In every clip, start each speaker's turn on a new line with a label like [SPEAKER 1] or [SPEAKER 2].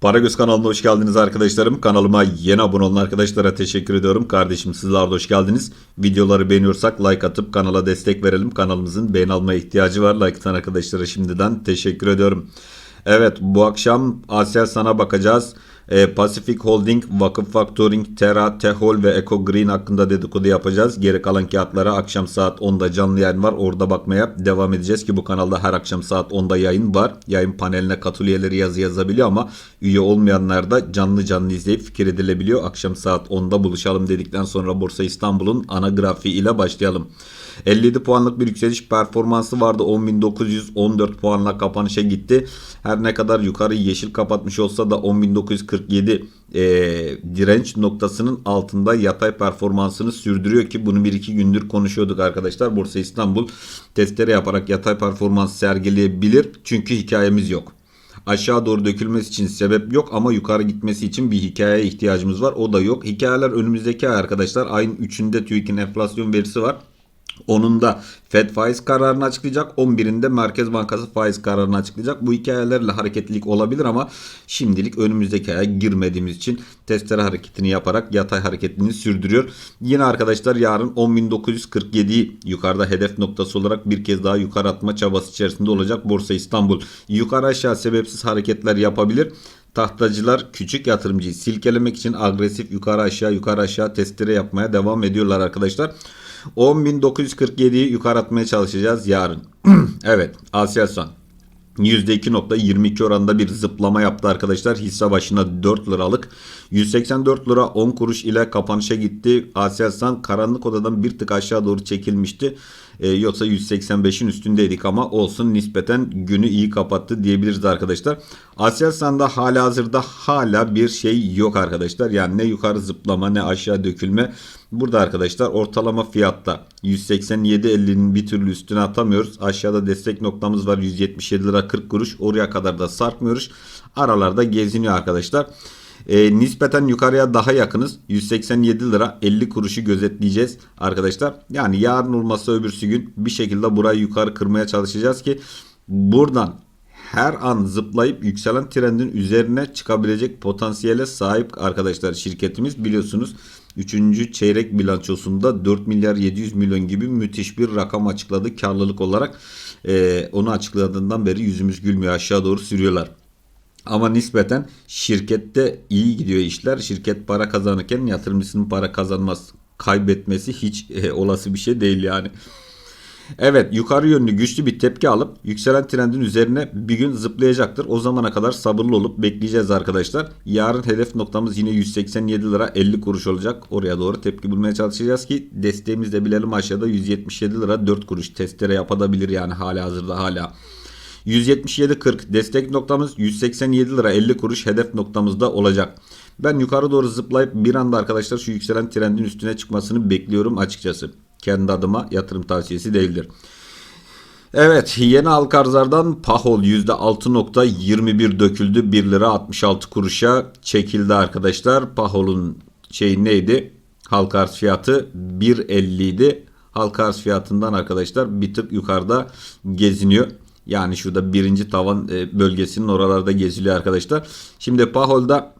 [SPEAKER 1] Paragöz kanalına hoş geldiniz arkadaşlarım. Kanalıma yeni abone olan arkadaşlara teşekkür ediyorum. Kardeşim sizler de hoş geldiniz. Videoları beğeniyorsak like atıp kanala destek verelim. Kanalımızın beğen almaya ihtiyacı var. Like atan arkadaşlara şimdiden teşekkür ediyorum. Evet bu akşam Aselsan'a bakacağız. E, Pacific Holding, Vakıf Factoring, Terra, Tehol ve Eco Green hakkında dedikodu yapacağız. Geri kalan kağıtlara akşam saat 10'da canlı yayın var. Orada bakmaya devam edeceğiz ki bu kanalda her akşam saat 10'da yayın var. Yayın paneline katıl üyeleri yazı yazabiliyor ama üye olmayanlar da canlı canlı izleyip fikir edilebiliyor. Akşam saat 10'da buluşalım dedikten sonra Borsa İstanbul'un ana grafiği ile başlayalım. 57 puanlık bir yükseliş performansı vardı. 10.914 puanla kapanışa gitti. Her ne kadar yukarı yeşil kapatmış olsa da 10.947 e, direnç noktasının altında yatay performansını sürdürüyor ki bunu bir iki gündür konuşuyorduk arkadaşlar. Borsa İstanbul testere yaparak yatay performans sergileyebilir. Çünkü hikayemiz yok. Aşağı doğru dökülmesi için sebep yok ama yukarı gitmesi için bir hikayeye ihtiyacımız var. O da yok. Hikayeler önümüzdeki ay arkadaşlar. Ayın 3'ünde TÜİK'in enflasyon verisi var. Onun da Fed faiz kararını açıklayacak. 11'inde Merkez Bankası faiz kararını açıklayacak. Bu hikayelerle hareketlilik olabilir ama şimdilik önümüzdeki aya girmediğimiz için testere hareketini yaparak yatay hareketini sürdürüyor. Yine arkadaşlar yarın 10.947'yi yukarıda hedef noktası olarak bir kez daha yukarı atma çabası içerisinde olacak Borsa İstanbul. Yukarı aşağı sebepsiz hareketler yapabilir. Tahtacılar küçük yatırımcıyı silkelemek için agresif yukarı aşağı yukarı aşağı testere yapmaya devam ediyorlar arkadaşlar. 10.947'yi yukarı atmaya çalışacağız yarın. evet Aselsan %2.22 oranında bir zıplama yaptı arkadaşlar. Hisse başına 4 liralık. 184 lira 10 kuruş ile kapanışa gitti. Aselsan karanlık odadan bir tık aşağı doğru çekilmişti. Ee, yoksa 185'in üstündeydik ama olsun nispeten günü iyi kapattı diyebiliriz arkadaşlar. Aselsan'da hala hazırda hala bir şey yok arkadaşlar. Yani ne yukarı zıplama ne aşağı dökülme. Burada arkadaşlar ortalama fiyatta 187.50'nin bir türlü üstüne atamıyoruz. Aşağıda destek noktamız var 177 lira 40 kuruş. Oraya kadar da sarkmıyoruz. Aralarda geziniyor arkadaşlar. E, nispeten yukarıya daha yakınız. 187 lira 50 kuruşu gözetleyeceğiz arkadaşlar. Yani yarın olmazsa öbürsü gün bir şekilde burayı yukarı kırmaya çalışacağız ki buradan her an zıplayıp yükselen trendin üzerine çıkabilecek potansiyele sahip arkadaşlar şirketimiz biliyorsunuz 3. çeyrek bilançosunda 4 milyar 700 milyon gibi müthiş bir rakam açıkladı karlılık olarak. Ee, onu açıkladığından beri yüzümüz gülmüyor aşağı doğru sürüyorlar. Ama nispeten şirkette iyi gidiyor işler. Şirket para kazanırken yatırımcısının para kazanmaz kaybetmesi hiç e, olası bir şey değil yani. Evet yukarı yönlü güçlü bir tepki alıp yükselen trendin üzerine bir gün zıplayacaktır. O zamana kadar sabırlı olup bekleyeceğiz arkadaşlar. Yarın hedef noktamız yine 187 lira 50 kuruş olacak. Oraya doğru tepki bulmaya çalışacağız ki desteğimiz de bilelim aşağıda 177 lira 4 kuruş testere yapabilir yani hala hazırda hala. 177.40 destek noktamız 187 lira 50 kuruş hedef noktamızda olacak. Ben yukarı doğru zıplayıp bir anda arkadaşlar şu yükselen trendin üstüne çıkmasını bekliyorum açıkçası. Kendi adıma yatırım tavsiyesi değildir. Evet yeni halka arzlardan Pahol %6.21 döküldü 1 lira 66 kuruşa çekildi arkadaşlar. Pahol'un şey neydi? Halka arz fiyatı 1.50 idi. Halka arz fiyatından arkadaşlar bir tık yukarıda geziniyor. Yani şurada birinci tavan e, bölgesinin oralarda geziliyor arkadaşlar. Şimdi Pahol'da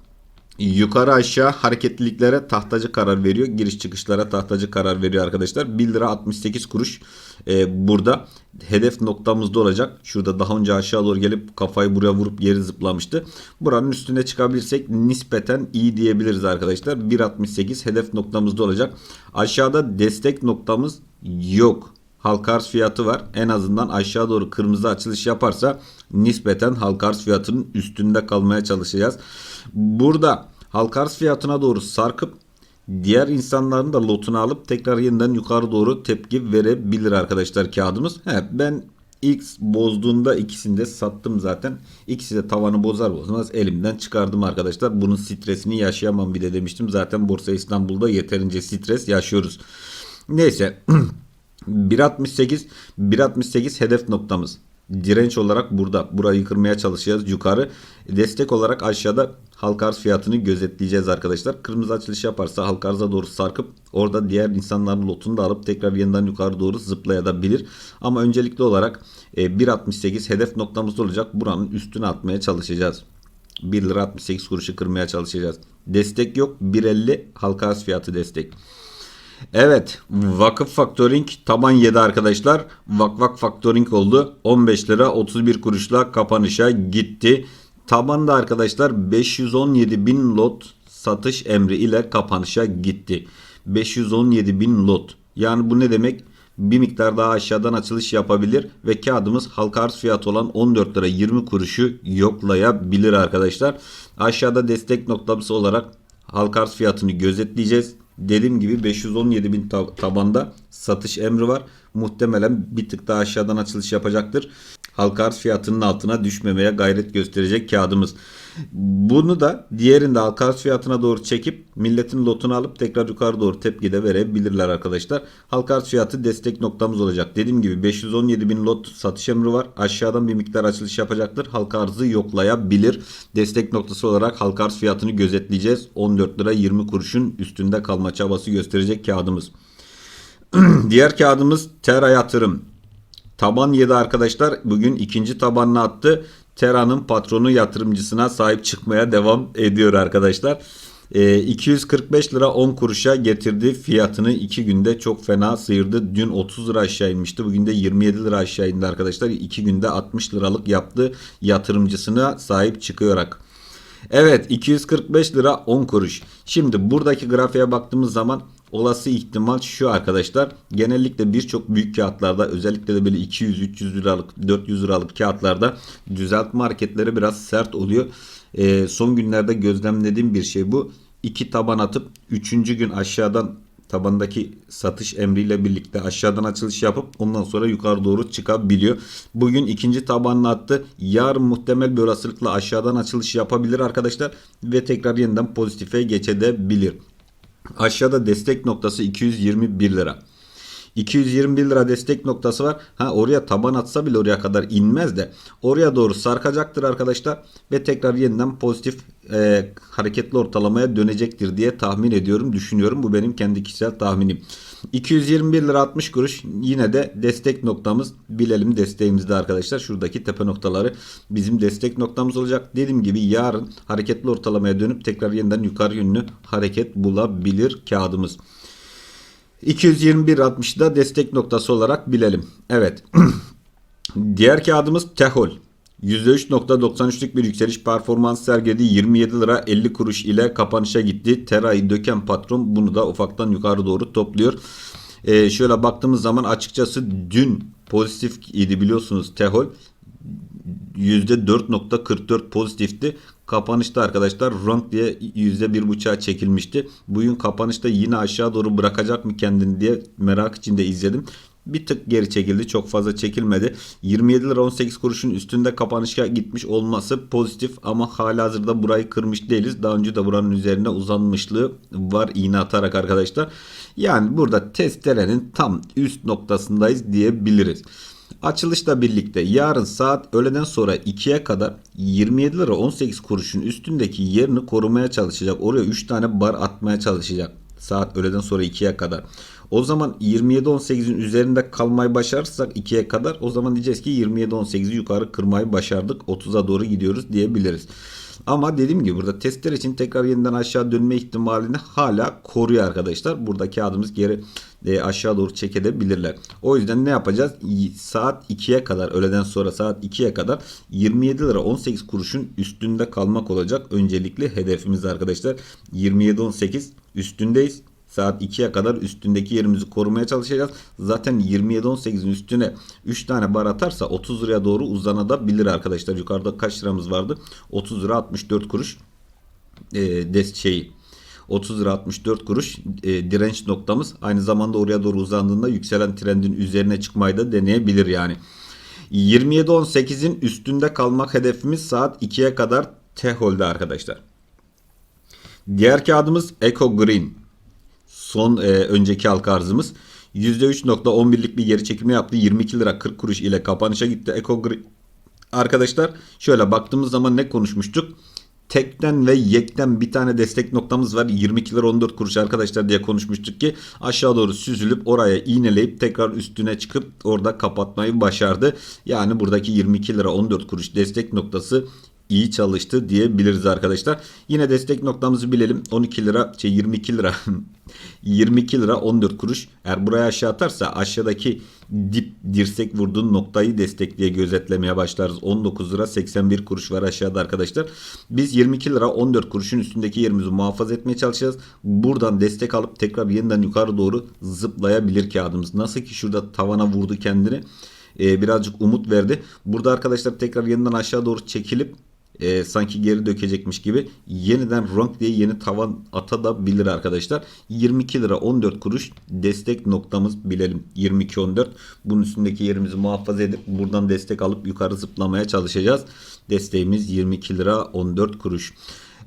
[SPEAKER 1] yukarı aşağı hareketliliklere tahtacı karar veriyor. Giriş çıkışlara tahtacı karar veriyor arkadaşlar. 1 lira 68 kuruş e, burada hedef noktamızda olacak. Şurada daha önce aşağı doğru gelip kafayı buraya vurup yeri zıplamıştı. Buranın üstüne çıkabilirsek nispeten iyi diyebiliriz arkadaşlar. 1.68 hedef noktamızda olacak. Aşağıda destek noktamız yok halka arz fiyatı var. En azından aşağı doğru kırmızı açılış yaparsa nispeten halka arz fiyatının üstünde kalmaya çalışacağız. Burada halka arz fiyatına doğru sarkıp diğer insanların da lotunu alıp tekrar yeniden yukarı doğru tepki verebilir arkadaşlar kağıdımız. He, ben X bozduğunda ikisini de sattım zaten. İkisi de tavanı bozar bozmaz elimden çıkardım arkadaşlar. Bunun stresini yaşayamam bir de demiştim. Zaten Borsa İstanbul'da yeterince stres yaşıyoruz. Neyse 1.68 1.68 hedef noktamız. Direnç olarak burada. Burayı kırmaya çalışacağız yukarı. Destek olarak aşağıda halka arz fiyatını gözetleyeceğiz arkadaşlar. Kırmızı açılış yaparsa halka arza doğru sarkıp orada diğer insanların lotunu da alıp tekrar yeniden yukarı doğru zıplayabilir. Ama öncelikli olarak 1.68 hedef noktamız olacak. Buranın üstüne atmaya çalışacağız. 1 lira 68 kuruşu kırmaya çalışacağız. Destek yok. 1.50 halka arz fiyatı destek. Evet vakıf faktoring taban yedi arkadaşlar. Vak vak faktoring oldu. 15 lira 31 kuruşla kapanışa gitti. Tabanda arkadaşlar 517 bin lot satış emri ile kapanışa gitti. 517 bin lot. Yani bu ne demek? Bir miktar daha aşağıdan açılış yapabilir ve kağıdımız halka arz fiyatı olan 14 lira 20 kuruşu yoklayabilir arkadaşlar. Aşağıda destek noktamız olarak halka arz fiyatını gözetleyeceğiz. Dediğim gibi 517 bin tab- tabanda satış emri var. Muhtemelen bir tık daha aşağıdan açılış yapacaktır. Halka arz fiyatının altına düşmemeye gayret gösterecek kağıdımız. Bunu da diğerinde halka arz fiyatına doğru çekip milletin lotunu alıp tekrar yukarı doğru tepki de verebilirler arkadaşlar. Halka arz fiyatı destek noktamız olacak. Dediğim gibi 517 bin lot satış emri var. Aşağıdan bir miktar açılış yapacaktır. Halka arzı yoklayabilir. Destek noktası olarak halka arz fiyatını gözetleyeceğiz. 14 lira 20 kuruşun üstünde kalma çabası gösterecek kağıdımız. Diğer kağıdımız Tera Yatırım. Taban 7 arkadaşlar bugün ikinci tabanını attı. Tera'nın patronu yatırımcısına sahip çıkmaya devam ediyor arkadaşlar. Ee, 245 lira 10 kuruşa getirdi fiyatını 2 günde çok fena sıyırdı. Dün 30 lira aşağı inmişti. Bugün de 27 lira aşağı indi arkadaşlar. 2 günde 60 liralık yaptı yatırımcısına sahip çıkarak. Evet 245 lira 10 kuruş. Şimdi buradaki grafiğe baktığımız zaman olası ihtimal şu arkadaşlar. Genellikle birçok büyük kağıtlarda özellikle de böyle 200-300 liralık 400 liralık kağıtlarda düzeltme hareketleri biraz sert oluyor. Ee, son günlerde gözlemlediğim bir şey bu. İki taban atıp 3. gün aşağıdan tabandaki satış emriyle birlikte aşağıdan açılış yapıp ondan sonra yukarı doğru çıkabiliyor. Bugün ikinci tabanını attı. Yarın muhtemel bir olasılıkla aşağıdan açılış yapabilir arkadaşlar ve tekrar yeniden pozitife geçebilir. Aşağıda destek noktası 221 lira. 221 lira destek noktası var. Ha oraya taban atsa bile oraya kadar inmez de oraya doğru sarkacaktır arkadaşlar ve tekrar yeniden pozitif e, hareketli ortalamaya dönecektir diye tahmin ediyorum, düşünüyorum. Bu benim kendi kişisel tahminim. 221 lira 60 kuruş yine de destek noktamız bilelim desteğimizde arkadaşlar. Şuradaki tepe noktaları bizim destek noktamız olacak. Dediğim gibi yarın hareketli ortalamaya dönüp tekrar yeniden yukarı yönlü hareket bulabilir kağıdımız. 221.60'da destek noktası olarak bilelim. Evet. Diğer kağıdımız Tehol. %3.93'lük bir yükseliş performans sergiledi. 27 lira 50 kuruş ile kapanışa gitti. Tera'yı döken patron bunu da ufaktan yukarı doğru topluyor. Ee, şöyle baktığımız zaman açıkçası dün pozitif idi biliyorsunuz Tehol. %4.44 pozitifti. Kapanışta arkadaşlar rank diye %1.5'a çekilmişti. Bugün kapanışta yine aşağı doğru bırakacak mı kendini diye merak içinde izledim. Bir tık geri çekildi. Çok fazla çekilmedi. 27 lira 18 kuruşun üstünde kapanışa gitmiş olması pozitif ama hala hazırda burayı kırmış değiliz. Daha önce de buranın üzerine uzanmışlığı var iğne atarak arkadaşlar. Yani burada testerenin tam üst noktasındayız diyebiliriz. Açılışla birlikte yarın saat öğleden sonra 2'ye kadar 27 lira 18 kuruşun üstündeki yerini korumaya çalışacak. Oraya 3 tane bar atmaya çalışacak. Saat öğleden sonra 2'ye kadar. O zaman 27-18'in üzerinde kalmayı başarırsak 2'ye kadar o zaman diyeceğiz ki 27-18'i yukarı kırmayı başardık. 30'a doğru gidiyoruz diyebiliriz. Ama dediğim gibi burada testler için tekrar yeniden aşağı dönme ihtimalini hala koruyor arkadaşlar. Burada kağıdımız geri e, aşağı doğru çekebilirler. O yüzden ne yapacağız? Saat 2'ye kadar öğleden sonra saat 2'ye kadar 27 lira 18 kuruşun üstünde kalmak olacak. Öncelikli hedefimiz arkadaşlar. 27-18 üstündeyiz. Saat 2'ye kadar üstündeki yerimizi korumaya çalışacağız. Zaten 27-18'in üstüne 3 tane bar atarsa 30 liraya doğru uzanabilir arkadaşlar. Yukarıda kaç liramız vardı? 30 lira 64 kuruş. E, des şeyi 30 lira 64 kuruş e, direnç noktamız. Aynı zamanda oraya doğru uzandığında yükselen trendin üzerine çıkmayı da deneyebilir yani. 27-18'in üstünde kalmak hedefimiz saat 2'ye kadar T-Hold'de arkadaşlar. Diğer kağıdımız Eco Green. Son e, önceki halka arzımız. %3.11'lik bir geri çekilme yaptı. 22 lira 40 kuruş ile kapanışa gitti. Eco Green. Arkadaşlar şöyle baktığımız zaman ne konuşmuştuk? tekten ve yekten bir tane destek noktamız var. 22 lira 14 kuruş arkadaşlar diye konuşmuştuk ki aşağı doğru süzülüp oraya iğneleyip tekrar üstüne çıkıp orada kapatmayı başardı. Yani buradaki 22 lira 14 kuruş destek noktası iyi çalıştı diyebiliriz arkadaşlar. Yine destek noktamızı bilelim. 12 lira şey 22 lira 22 lira 14 kuruş. Eğer buraya aşağı atarsa aşağıdaki dip dirsek vurduğun noktayı destek diye gözetlemeye başlarız. 19 lira 81 kuruş var aşağıda arkadaşlar. Biz 22 lira 14 kuruşun üstündeki yerimizi muhafaza etmeye çalışacağız. Buradan destek alıp tekrar yeniden yukarı doğru zıplayabilir kağıdımız. Nasıl ki şurada tavana vurdu kendini. Ee, birazcık umut verdi. Burada arkadaşlar tekrar yeniden aşağı doğru çekilip e, sanki geri dökecekmiş gibi yeniden rank diye yeni tavan atabilir arkadaşlar. 22 lira 14 kuruş destek noktamız bilelim. 22-14 bunun üstündeki yerimizi muhafaza edip buradan destek alıp yukarı zıplamaya çalışacağız. Desteğimiz 22 lira 14 kuruş.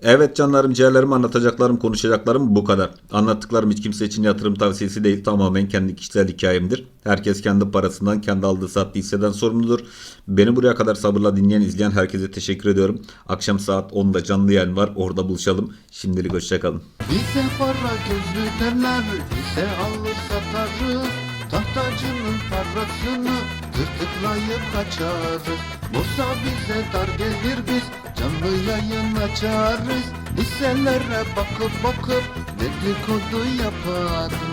[SPEAKER 1] Evet canlarım, ciğerlerim, anlatacaklarım, konuşacaklarım bu kadar. Anlattıklarım hiç kimse için yatırım tavsiyesi değil. Tamamen kendi kişisel hikayemdir. Herkes kendi parasından, kendi aldığı sattığı hisseden sorumludur. Beni buraya kadar sabırla dinleyen, izleyen herkese teşekkür ediyorum. Akşam saat 10'da canlı yayın var. Orada buluşalım. Şimdilik hoşçakalın.
[SPEAKER 2] Bize para gözlü derler, bize alır satarız. Tahtacının parasını tırtıklayıp kaçarız. Borsa bize dar gelir biz canlı yayın açarız. Hisselere bakıp bakıp dedikodu yaparız.